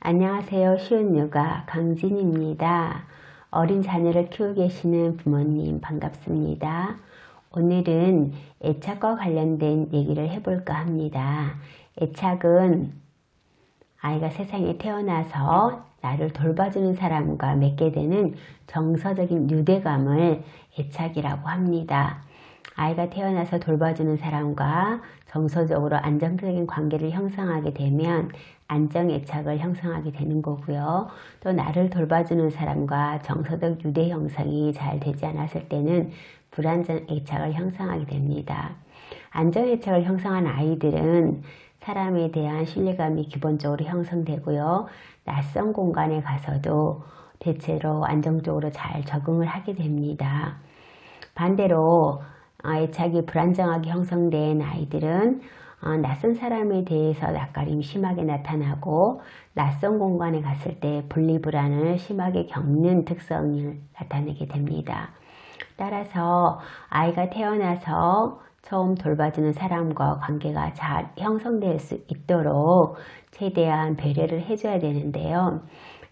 안녕하세요. 쉬운 육아 강진입니다. 어린 자녀를 키우고 계시는 부모님 반갑습니다. 오늘은 애착과 관련된 얘기를 해볼까 합니다. 애착은 아이가 세상에 태어나서 나를 돌봐주는 사람과 맺게 되는 정서적인 유대감을 애착이라고 합니다. 아이가 태어나서 돌봐주는 사람과 정서적으로 안정적인 관계를 형성하게 되면 안정애착을 형성하게 되는 거고요. 또 나를 돌봐주는 사람과 정서적 유대 형성이 잘 되지 않았을 때는 불안정애착을 형성하게 됩니다. 안정애착을 형성한 아이들은 사람에 대한 신뢰감이 기본적으로 형성되고요. 낯선 공간에 가서도 대체로 안정적으로 잘 적응을 하게 됩니다. 반대로 애착이 불안정하게 형성된 아이들은 어, 낯선 사람에 대해서 낯가림이 심하게 나타나고 낯선 공간에 갔을 때 분리불안을 심하게 겪는 특성을 나타내게 됩니다. 따라서 아이가 태어나서 처음 돌봐주는 사람과 관계가 잘 형성될 수 있도록 최대한 배려를 해줘야 되는데요.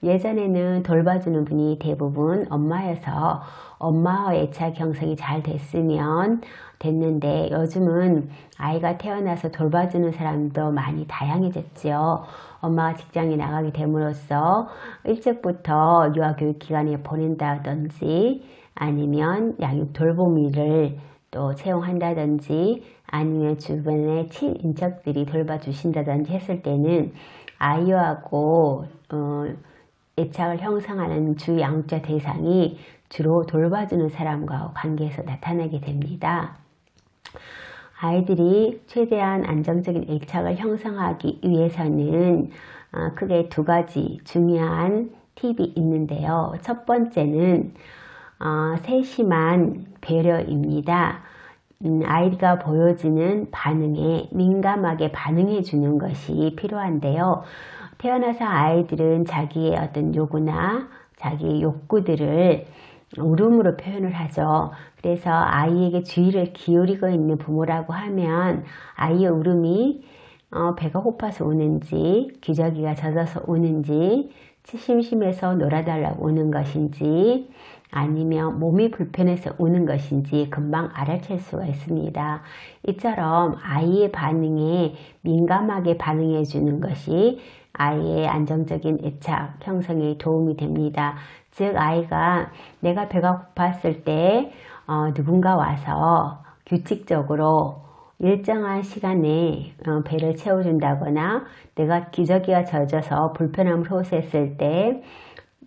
예전에는 돌봐주는 분이 대부분 엄마여서 엄마와 애착 형성이 잘 됐으면 됐는데 요즘은 아이가 태어나서 돌봐주는 사람도 많이 다양해졌죠. 엄마가 직장에 나가게 됨으로써 일찍부터 유아교육 기관에 보낸다든지 아니면 양육 돌보미를 또 채용한다든지 아니면 주변에 친인척들이 돌봐주신다든지 했을 때는 아이하고 어, 애착을 형성하는 주 양육자 대상이 주로 돌봐주는 사람과 관계에서 나타나게 됩니다. 아이들이 최대한 안정적인 애착을 형성하기 위해서는 어, 크게 두 가지 중요한 팁이 있는데요. 첫 번째는 어, 세심한 배려입니다. 음, 아이가 보여지는 반응에 민감하게 반응해 주는 것이 필요한데요. 태어나서 아이들은 자기의 어떤 요구나 자기의 욕구들을 울음으로 표현을 하죠. 그래서 아이에게 주의를 기울이고 있는 부모라고 하면 아이의 울음이 어, 배가 고파서 우는지 기저귀가 젖어서 우는지 심심해서 놀아달라고 우는 것인지 아니면 몸이 불편해서 우는 것인지 금방 알아챌 수가 있습니다. 이처럼 아이의 반응에 민감하게 반응해 주는 것이 아이의 안정적인 애착 형성에 도움이 됩니다. 즉 아이가 내가 배가 고팠을 때 어, 누군가 와서 규칙적으로 일정한 시간에 어, 배를 채워준다거나 내가 기저귀가 젖어서 불편함을 호소했을 때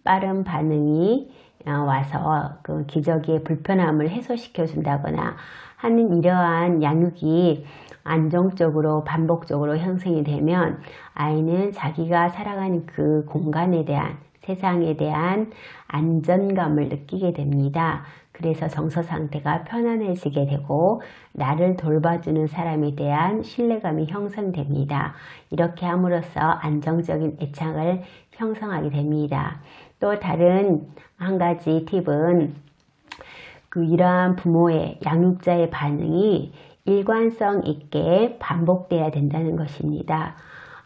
빠른 반응이 어, 와서 그 기저귀의 불편함을 해소시켜 준다거나 하는 이러한 양육이 안정적으로 반복적으로 형성이 되면 아이는 자기가 살아가는 그 공간에 대한 세상에 대한 안전감을 느끼게 됩니다. 그래서 정서 상태가 편안해지게 되고 나를 돌봐주는 사람에 대한 신뢰감이 형성됩니다. 이렇게 함으로써 안정적인 애착을 형성하게 됩니다. 또 다른 한 가지 팁은 그 이러한 부모의 양육자의 반응이 일관성 있게 반복돼야 된다는 것입니다.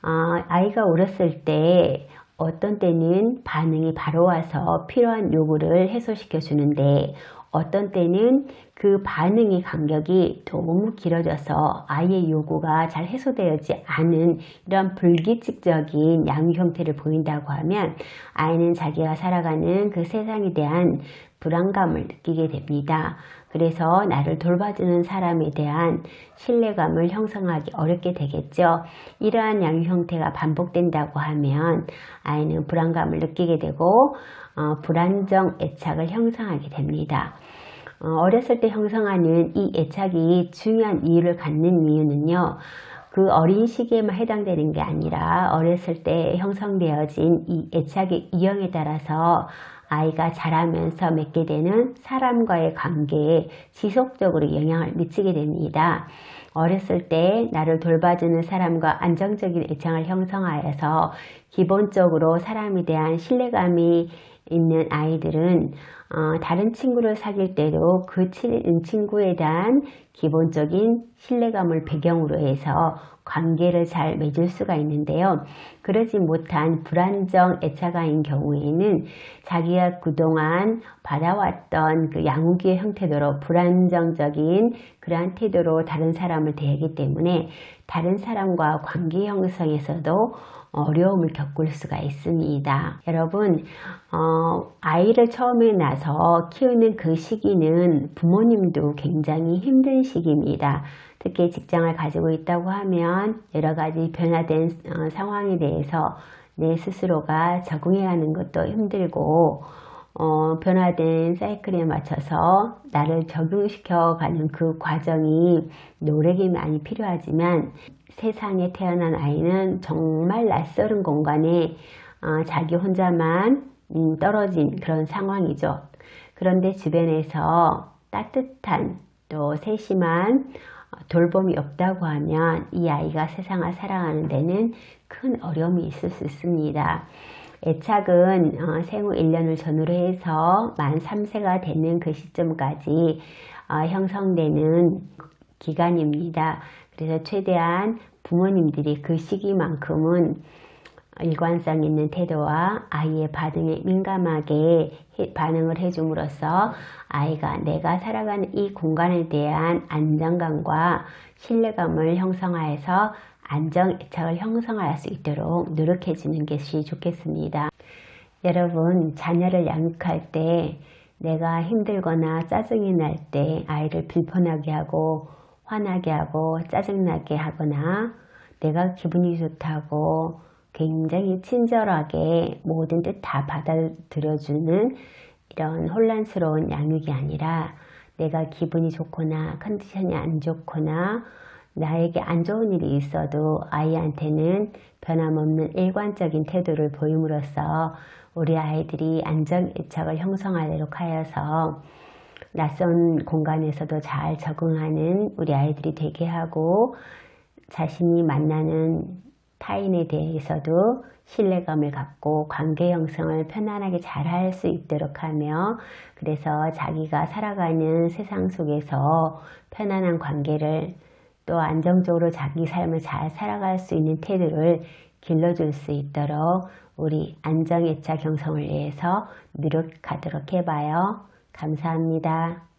아, 아이가 어렸을 때 어떤 때는 반응이 바로 와서 필요한 요구를 해소시켜 주는데 어떤 때는 그 반응의 간격이 너무 길어져서 아이의 요구가 잘 해소되지 않은 이런 불규칙적인 양육 형태를 보인다고 하면 아이는 자기가 살아가는 그 세상에 대한 불안감을 느끼게 됩니다. 그래서 나를 돌봐주는 사람에 대한 신뢰감을 형성하기 어렵게 되겠죠. 이러한 양육 형태가 반복된다고 하면 아이는 불안감을 느끼게 되고 어, 불안정 애착을 형성하게 됩니다. 어, 렸을때 형성하는 이 애착이 중요한 이유를 갖는 이유는요. 그 어린 시기에만 해당되는 게 아니라 어렸을 때 형성되어진 이 애착의 유형에 따라서 아이가 자라면서 맺게 되는 사람과의 관계에 지속적으로 영향을 미치게 됩니다. 어렸을 때 나를 돌봐주는 사람과 안정적인 애착을 형성하여서 기본적으로 사람에 대한 신뢰감이 있는 아이들은 어, 다른 친구를 사귈 때도 그 친- 친구에 대한 기본적인 신뢰감을 배경으로 해서 관계를 잘 맺을 수가 있는데요. 그러지 못한 불안정 애착아인 경우에는 자기가 그동안 받아왔던 그 양우기의 형태대로 불안정적인 그러한 태도로 다른 사람을 대하기 때문에 다른 사람과 관계 형성에서도 어려움을 겪을 수가 있습니다. 여러분, 어, 아이를 처음에 낳아서 키우는 그 시기는 부모님도 굉장히 힘든 시기입니다. 특히 직장을 가지고 있다고 하면 여러 가지 변화된 어, 상황에 대해서 내 스스로가 적응해가는 것도 힘들고 어, 변화된 사이클에 맞춰서 나를 적응시켜가는 그 과정이 노력이 많이 필요하지만 세상에 태어난 아이는 정말 낯설은 공간에 어, 자기 혼자만 음, 떨어진 그런 상황이죠. 그런데 주변에서 따뜻한 또 세심한 어, 돌봄이 없다고 하면 이 아이가 세상을 살아가는 데는 큰 어려움이 있을 수 있습니다. 애착은 어, 생후 1년을 전후로 해서 만 3세가 되는 그 시점까지 어, 형성되는 기간입니다. 그래서 최대한 부모님들이 그 시기만큼은 일관성 있는 태도와 아이의 반응에 민감하게 해- 반응을 해줌으로써 아이가 내가 살아가는 이 공간에 대한 안정감과 신뢰감을 형성하여서 안정 애착을 형성할 수 있도록 노력해 주는 것이 좋겠습니다. 여러분, 자녀를 양육할 때 내가 힘들거나 짜증이 날 때 아이를 불편하게 하고 화나게 하고 짜증나게 하거나 내가 기분이 좋다고 굉장히 친절하게 모든 뜻 다 받아들여주는 이런 혼란스러운 양육이 아니라 내가 기분이 좋거나 컨디션이 안 좋거나 나에게 안 좋은 일이 있어도 아이한테는 변함없는 일관적인 태도를 보임으로써 우리 아이들이 안정 애착을 형성하도록 하여서 낯선 공간에서도 잘 적응하는 우리 아이들이 되게 하고 자신이 만나는 타인에 대해서도 신뢰감을 갖고 관계 형성을 편안하게 잘 할 수 있도록 하며 그래서 자기가 살아가는 세상 속에서 편안한 관계를 또 안정적으로 자기 삶을 잘 살아갈 수 있는 태도를 길러줄 수 있도록 우리 안정애착 형성을 위해서 노력하도록 해봐요. 감사합니다.